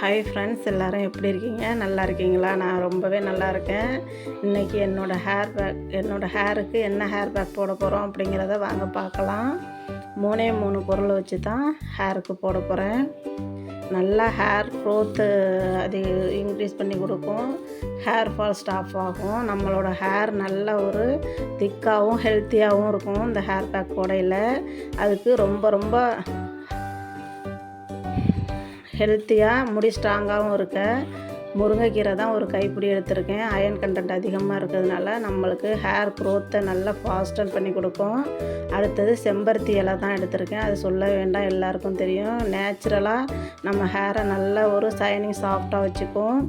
Hi friends எல்லோரும் எப்படி இருக்கீங்க? நல்லா இருக்கீங்களா? நான் ரொம்பவே நல்லா இருக்கேன். இன்றைக்கி என்னோடய ஹேர் பேக் என்னோடய ஹேருக்கு என்ன ஹேர் பேக் போட போகிறோம் அப்படிங்கிறத வாங்க பார்க்கலாம். மூணே மூணு பொருளை வச்சு தான் ஹேருக்கு போட போகிறேன் நல்லா ஹேர் க்ரோத்து அது இன்க்ரீஸ் பண்ணி கொடுக்கும். ஹேர் ஃபால் ஸ்டாப் ஆகும். நம்மளோட ஹேர் நல்ல ஒரு திக்காகவும் ஹெல்த்தியாகவும் இருக்கும். இந்த ஹேர் பேக் போடையில். அதுக்கு ரொம்ப ரொம்ப ஹெல்த்தியாக முடி ஸ்ட்ராங்காகவும் இருக்க. முருங்கைக்கீரை தான் ஒரு கைப்பிடி எடுத்திருக்கேன். அயன் கண்டென்ட் அதிகமாக இருக்கிறதுனால நம்மளுக்கு ஹேர் க்ரோத்தை நல்லா ஃபாஸ்டன் பண்ணி கொடுக்கும். அடுத்தது செம்பருத்தி இலை தான் எடுத்திருக்கேன். அது சொல்ல வேண்டாம் எல்லாருக்கும் தெரியும். நேச்சுரலாக நம்ம ஹேரை நல்ல ஒரு சைனிங் சாஃப்டாக வச்சுக்கும்.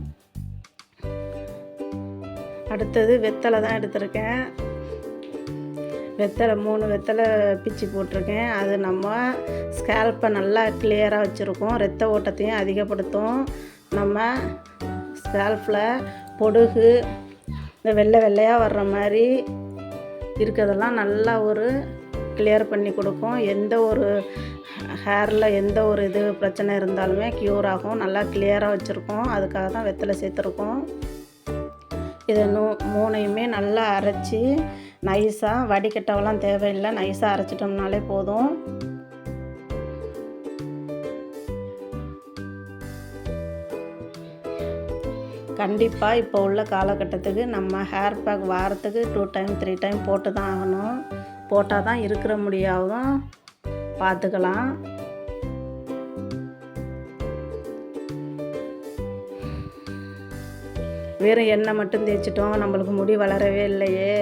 அடுத்தது வெத்தலை தான் எடுத்திருக்கேன். வெத்தலை மூணு வெத்தலை பிச்சு போட்டிருக்கேன். அது நம்ம ஸ்கேல்ப்பை நல்லா கிளியராக வச்சுருக்கோம். ரத்த ஓட்டத்தையும் அதிகப்படுத்தும். நம்ம ஸ்கேல்ஃபில் பொடுகு இந்த வெள்ளை வெள்ளையாக வர்ற மாதிரி இருக்கிறதெல்லாம் நல்லா ஒரு கிளியர் பண்ணி கொடுக்கும். எந்த ஒரு ஹேரில் எந்த ஒரு இது பிரச்சனை இருந்தாலுமே க்யூர் ஆகும். நல்லா கிளியராக வச்சுருக்கோம். அதுக்காக தான் வெத்தலை சேர்த்துருக்கோம். இதை நூ மூணையுமே நல்லா அரைச்சி நைஸாக வடிகட்டவெல்லாம் தேவையில்லை. நைஸாக அரைச்சிட்டோம்னாலே போதும். கண்டிப்பாக இப்போ உள்ள காலகட்டத்துக்கு நம்ம ஹேர் பேக் வாரத்துக்கு டூ டைம் த்ரீ டைம் போட்டு தான் ஆகணும். போட்டால் தான் இருக்கிற முடியாவும் பார்த்துக்கலாம். வெறும் எண்ணெய் மட்டும் தேய்ச்சிட்டோம். நம்மளுக்கு முடி வளரவே இல்லையே.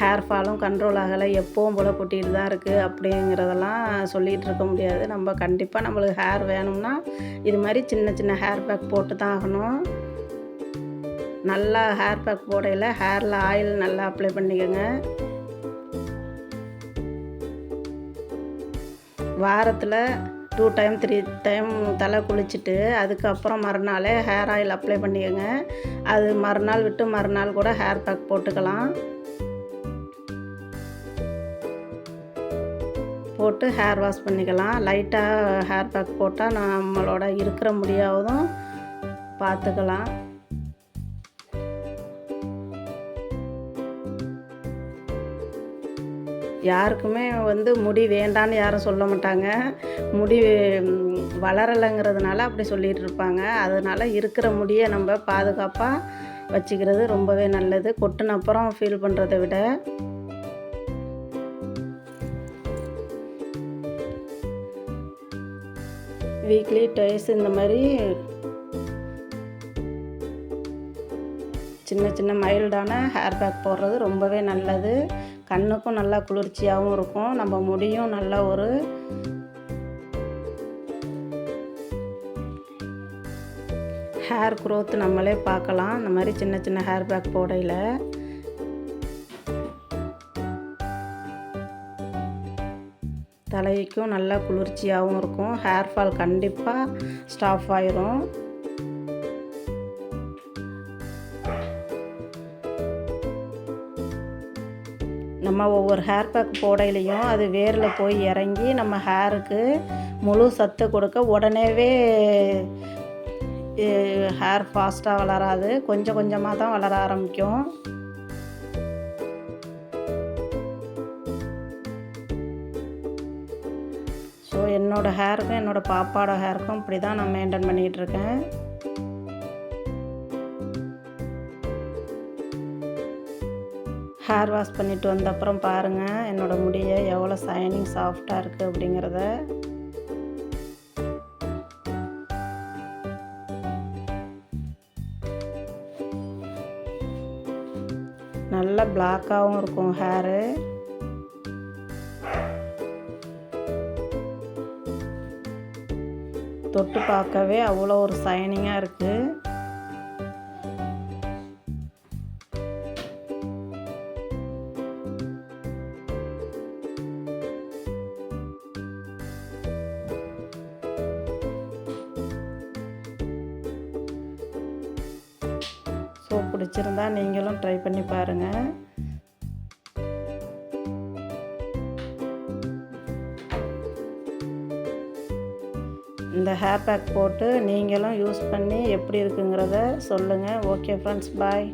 ஹேர் ஃபாலும் கண்ட்ரோல் ஆகலை. எப்போவும் போல் கொட்டிகிட்டு தான் இருக்குது அப்படிங்கிறதெல்லாம் சொல்லிகிட்டு இருக்க முடியாது. நம்ம கண்டிப்பாக நம்மளுக்கு ஹேர் வேணும்னா இது மாதிரி சின்ன சின்ன ஹேர் பேக் போட்டு தான் ஆகணும். நல்லா ஹேர் பேக் போடையில் ஹேரில் ஆயில் நல்லா அப்ளை பண்ணிக்கோங்க. வாரத்தில் டூ டைம் த்ரீ டைம் தலை குளிச்சுட்டு அதுக்கப்புறம் மறுநாளே ஹேர் ஆயில் அப்ளை பண்ணிக்கோங்க. அது மறுநாள் விட்டு மறுநாள் கூட ஹேர் பேக் போட்டுக்கலாம். போட்டு ஹேர் வாஷ் பண்ணிக்கலாம். லைட்டாக ஹேர் பேக் போட்டால் நம்மளோட இருக்கிற முடியாவதும் பார்த்துக்கலாம். யாருக்குமே வந்து முடி வேண்டான்னு யாரும் சொல்ல மாட்டாங்க. முடி வளரலைங்கிறதுனால அப்படி சொல்லிகிட்டு இருப்பாங்க. அதனால் இருக்கிற முடியை நம்ம பாதுகாப்பாக வச்சுக்கிறது ரொம்பவே நல்லது. கொட்டின அப்புறம் ஃபீல் பண்ணுறதை விட. வீக்லி டைஸ் இந்த மாதிரி சின்ன சின்ன மைல்டான ஹேர் பேக் போடுறது ரொம்பவே நல்லது. கண்ணுக்கும் நல்லா குளிர்ச்சியாகவும் இருக்கும். நம்ம முடியும் நல்ல ஒரு ஹேர் க்ரோத் நம்மளே பார்க்கலாம். இந்த மாதிரி சின்ன சின்ன ஹேர் பேக் போடையில். தலைக்கும் நல்லா குளிர்ச்சியாகவும் இருக்கும். ஹேர் ஃபால் கண்டிப்பாக ஸ்டாஃப் ஆயிரும். நம்ம ஒவ்வொரு ஹேர் பேக் போடையிலையும் அது வேரில் போய் இறங்கி நம்ம ஹேருக்கு முழு சத்து கொடுக்க உடனேவே ஹேர் ஃபாஸ்ட்டாக வளராது. கொஞ்சம் கொஞ்சமாக தான் வளர ஆரம்பிக்கும். ஸோ என்னோடய ஹேருக்கும் என்னோடய பாப்பாவோட ஹேருக்கும் இப்படி தான் நான் மெயின்டைன் பண்ணிகிட்ருக்கேன் ஹேர் வாஷ் பண்ணிவிட்டு வந்த அப்புறம் பாருங்கள் என்னோடய முடியை எவ்வளோ சைனிங் சாஃப்டாக இருக்குது அப்படிங்கிறத. நல்ல பிளாக்காகவும் இருக்கும் ஹேரு தொட்டு பார்க்கவே அவ்வளோ ஒரு சைனிங்காக இருக்குது ஸோ பிடிச்சிருந்தா நீங்களும் ட்ரை பண்ணி பாருங்கள் இந்த ஹேர் பேக் போட்டு நீங்களும் யூஸ் பண்ணி எப்படி இருக்குங்கிறத சொல்லுங்கள் ஓகே ஃப்ரெண்ட்ஸ் பாய்